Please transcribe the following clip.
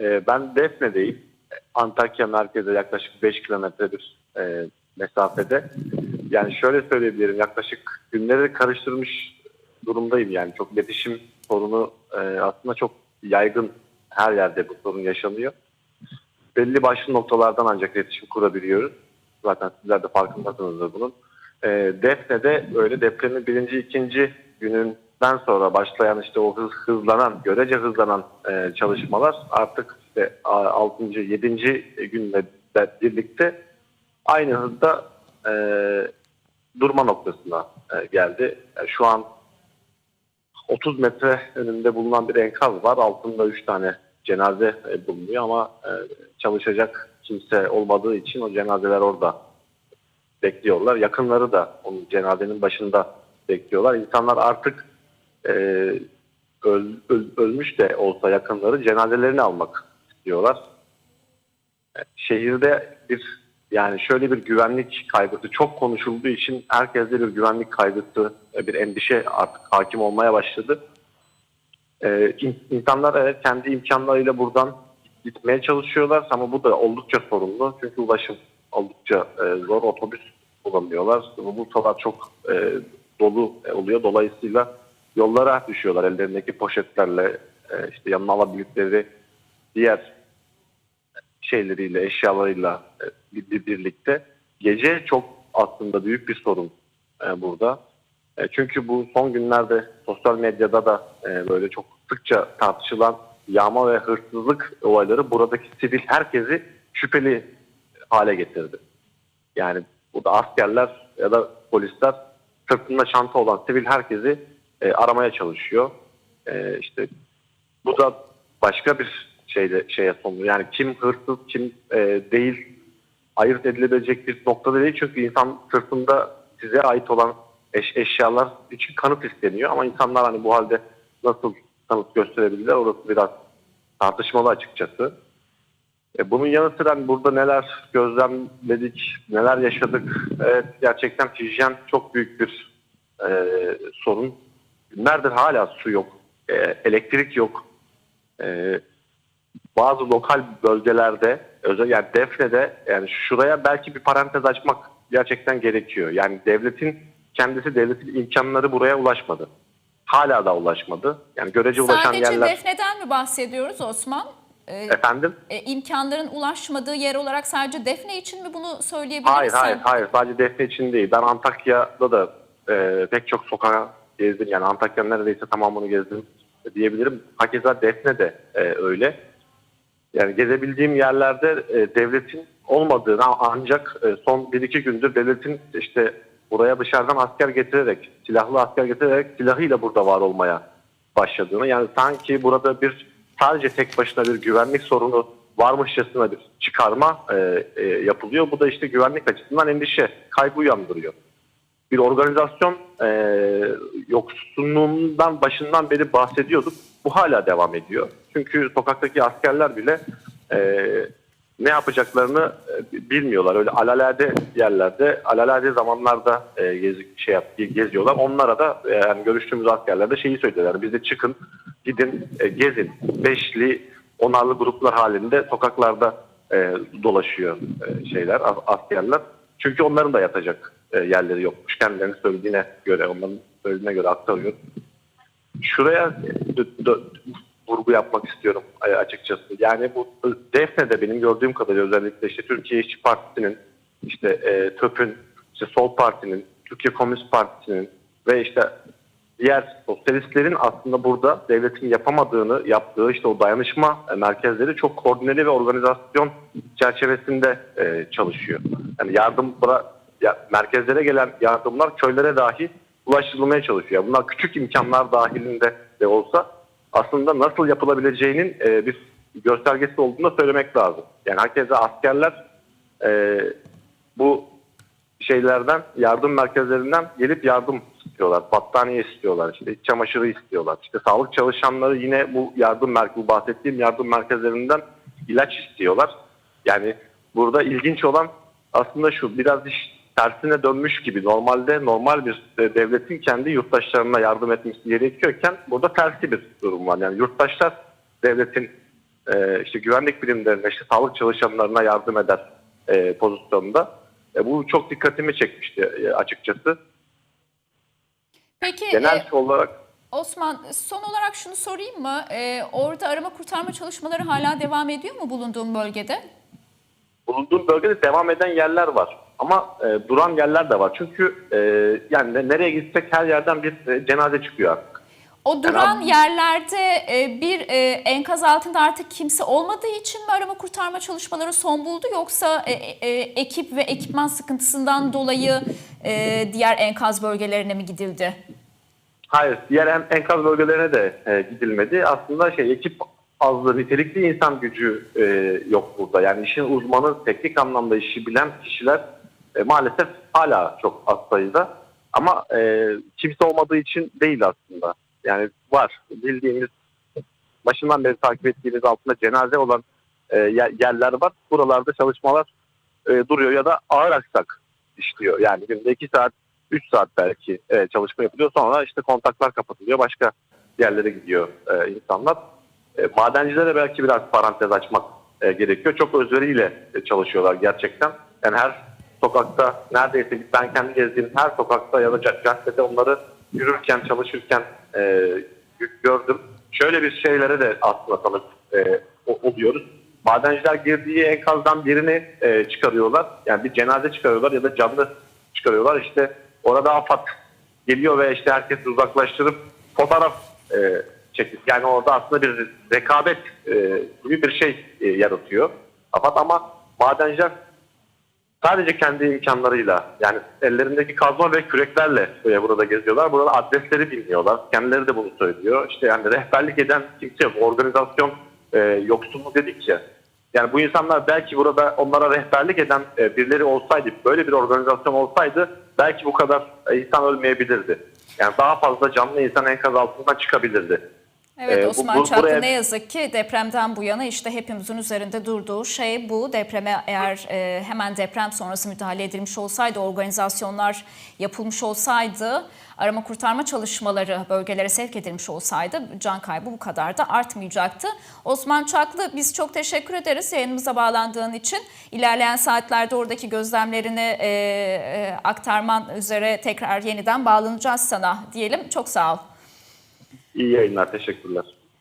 Ee, ben Defne'deyim. Antakya merkeze yaklaşık 5 kilometre bir e, mesafede. Yani şöyle söyleyebilirim yaklaşık günleri karıştırmış durumdayım yani. Çok iletişim sorunu e, aslında çok yaygın her yerde bu sorun yaşanıyor. Belli başlı noktalardan ancak iletişim kurabiliyoruz. Zaten sizler de farkındasınızdır bunun. E, Defne'de öyle depremin birinci, ikinci gününden sonra başlayan işte o hız, hızlanan, görece hızlanan e, çalışmalar artık işte 6. 7. günle birlikte aynı hızda e, durma noktasına e, geldi. Yani şu an 30 metre önünde bulunan bir enkaz var. Altında 3 tane cenaze e, bulunuyor ama e, çalışacak kimse olmadığı için o cenazeler orada bekliyorlar. Yakınları da onun cenazenin başında bekliyorlar. İnsanlar artık e, öl, öl- ölmüş de olsa yakınları cenazelerini almak istiyorlar. E, Şehirde bir yani şöyle bir güvenlik kaygısı çok konuşulduğu için herkeste bir güvenlik kaygısı, e, bir endişe artık hakim olmaya başladı. Ee, in- insanlar evet kendi imkanlarıyla buradan gitmeye çalışıyorlar ama bu da oldukça sorunlu. Çünkü ulaşım oldukça e, zor. Otobüs bulamıyorlar. Bu Bursalar çok e, dolu oluyor. Dolayısıyla yollara düşüyorlar ellerindeki poşetlerle e, işte yanına alabildikleri diğer şeyleriyle, eşyalarıyla e, bir- bir- birlikte. Gece çok aslında büyük bir sorun e, burada. Çünkü bu son günlerde sosyal medyada da böyle çok sıkça tartışılan yağma ve hırsızlık olayları buradaki sivil herkesi şüpheli hale getirdi. Yani burada askerler ya da polisler sırtında çanta olan sivil herkesi e, aramaya çalışıyor. E, işte bu da başka bir şeyde şeye sonu. Yani kim hırsız kim e, değil ayırt edilebilecek bir noktada değil. Çünkü insan sırtında size ait olan eş, eşyalar için kanıt isteniyor. Ama insanlar hani bu halde nasıl kanıt gösterebilirler orası biraz tartışmalı açıkçası. E, bunun yanı sıra hani burada neler gözlemledik, neler yaşadık. Evet, gerçekten hijyen çok büyük bir e, sorun. Günlerdir hala su yok, e, elektrik yok. E, bazı lokal bölgelerde özel yani Defne'de yani şuraya belki bir parantez açmak gerçekten gerekiyor. Yani devletin kendisi devletin imkanları buraya ulaşmadı. Hala da ulaşmadı. Yani görece ulaşan Sadece yerler Defne'den mi bahsediyoruz Osman? Ee, efendim e, imkanların ulaşmadığı yer olarak sadece Defne için mi bunu söyleyebilir Hayır misin? hayır hayır sadece Defne için değil. Ben Antakya'da da e, pek çok sokağa gezdim. Yani Antakya'nın neredeyse tamamını gezdim diyebilirim. Hakeza Defne de e, öyle. Yani gezebildiğim yerlerde e, devletin olmadığını ancak e, son 1-2 gündür devletin işte buraya dışarıdan asker getirerek, silahlı asker getirerek silahıyla burada var olmaya başladığını. Yani sanki burada bir sadece tek başına bir güvenlik sorunu varmışçasına bir çıkarma e, e, yapılıyor. Bu da işte güvenlik açısından endişe, kaygı uyandırıyor. Bir organizasyon e, yoksunluğundan başından beri bahsediyorduk. Bu hala devam ediyor. Çünkü sokaktaki askerler bile e, ne yapacaklarını e, bilmiyorlar. Öyle alalade yerlerde, alalade zamanlarda e, gezi, şey yap, geziyorlar. Onlara da e, yani görüştüğümüz askerler de şeyi söylediler. Bize çıkın, gidin, e, gezin. Beşli, onarlı gruplar halinde sokaklarda e, dolaşıyor e, şeyler, as- askerler. Çünkü onların da yatacak e, yerleri yokmuş. Kendilerinin söylediğine göre, onların söylediğine göre aktarıyor. Şuraya dö- vurgu yapmak istiyorum e, açıkçası. Yani bu Defne'de benim gördüğüm kadarıyla özellikle işte Türkiye İşçi Partisi'nin, işte e, TÖP'ün, işte Sol Parti'nin, Türkiye Komünist Partisi'nin ve işte diğer sosyalistlerin aslında burada devletin yapamadığını yaptığı işte o dayanışma merkezleri çok koordineli ve organizasyon çerçevesinde e, çalışıyor. Yani yardım ya, merkezlere gelen yardımlar köylere dahi ulaştırılmaya çalışıyor. Bunlar küçük imkanlar dahilinde de olsa aslında nasıl yapılabileceğinin e, bir göstergesi olduğunu söylemek lazım. Yani herkese askerler e, bu şeylerden yardım merkezlerinden gelip yardım istiyorlar. Battaniye istiyorlar. işte iç çamaşırı istiyorlar. İşte sağlık çalışanları yine bu yardım merkezi bahsettiğim yardım merkezlerinden ilaç istiyorlar. Yani burada ilginç olan aslında şu biraz iş tersine dönmüş gibi normalde normal bir e, devletin kendi yurttaşlarına yardım etmesi gerekiyorken burada tersi bir durum var. Yani yurttaşlar devletin e, işte güvenlik birimlerine, işte sağlık çalışanlarına yardım eder e, pozisyonda. E, bu çok dikkatimi çekmişti açıkçası. Peki Genel e, olarak Osman son olarak şunu sorayım mı? E, orada arama kurtarma çalışmaları hala devam ediyor mu bulunduğun bölgede? bulunduğum bölgede devam eden yerler var. Ama e, duran yerler de var. Çünkü e, yani ne- nereye gitsek her yerden bir e, cenaze çıkıyor artık. O duran abi- yerlerde e, bir e, enkaz altında artık kimse olmadığı için mi arama kurtarma çalışmaları son buldu yoksa e, ekip ve ekipman sıkıntısından dolayı diğer enkaz bölgelerine mi gidildi? Hayır, diğer en- enkaz bölgelerine de e, gidilmedi. Aslında şey ekip azlığı, nitelikli insan gücü e, yok burada. Yani işin uzmanı, teknik anlamda işi bilen kişiler e, maalesef hala çok az sayıda. Ama e, kimse olmadığı için değil aslında. Yani var. Bildiğimiz, başından beri takip ettiğimiz altında cenaze olan e, yer- yerler var. Buralarda çalışmalar e, duruyor ya da ağır aksak işliyor. Yani günde 2 saat 3 saat belki e, çalışma yapılıyor. Sonra işte kontaklar kapatılıyor. Başka yerlere gidiyor e, insanlar. E, madencilere belki biraz parantez açmak e, gerekiyor. Çok özveriyle e, çalışıyorlar gerçekten. Yani her sokakta neredeyse ben kendi gezdiğim her sokakta ya da cad- caddede onları yürürken, çalışırken e, gö- gördüm. Şöyle bir şeylere de aslında tanık e, oluyoruz. Madenciler girdiği enkazdan birini e, çıkarıyorlar. Yani bir cenaze çıkarıyorlar ya da canlı çıkarıyorlar. İşte orada AFAD geliyor ve işte herkesi uzaklaştırıp fotoğraf e, çekip yani orada aslında bir rekabet e, gibi bir şey e, yaratıyor AFAD ama madenciler sadece kendi imkanlarıyla yani ellerindeki kazma ve küreklerle e, burada geziyorlar. Burada adresleri bilmiyorlar. Kendileri de bunu söylüyor. İşte yani rehberlik eden kimse yok. Organizasyon e, yoksunluğu dedikçe. Yani bu insanlar belki burada onlara rehberlik eden e, birileri olsaydı, böyle bir organizasyon olsaydı belki bu kadar insan ölmeyebilirdi. Yani daha fazla canlı insan enkaz altından çıkabilirdi. Evet Ee, Osman bu- Çaklı buraya- ne yazık ki depremden bu yana işte hepimizin üzerinde durduğu şey bu. Depreme eğer e, hemen deprem sonrası müdahale edilmiş olsaydı, organizasyonlar yapılmış olsaydı, arama kurtarma çalışmaları bölgelere sevk edilmiş olsaydı can kaybı bu kadar da artmayacaktı. Osman Çaklı biz çok teşekkür ederiz yayınımıza bağlandığın için. İlerleyen saatlerde oradaki gözlemlerini e, e, aktarman üzere tekrar yeniden bağlanacağız sana diyelim. Çok sağ ol. İyi yayınlar, teşekkürler.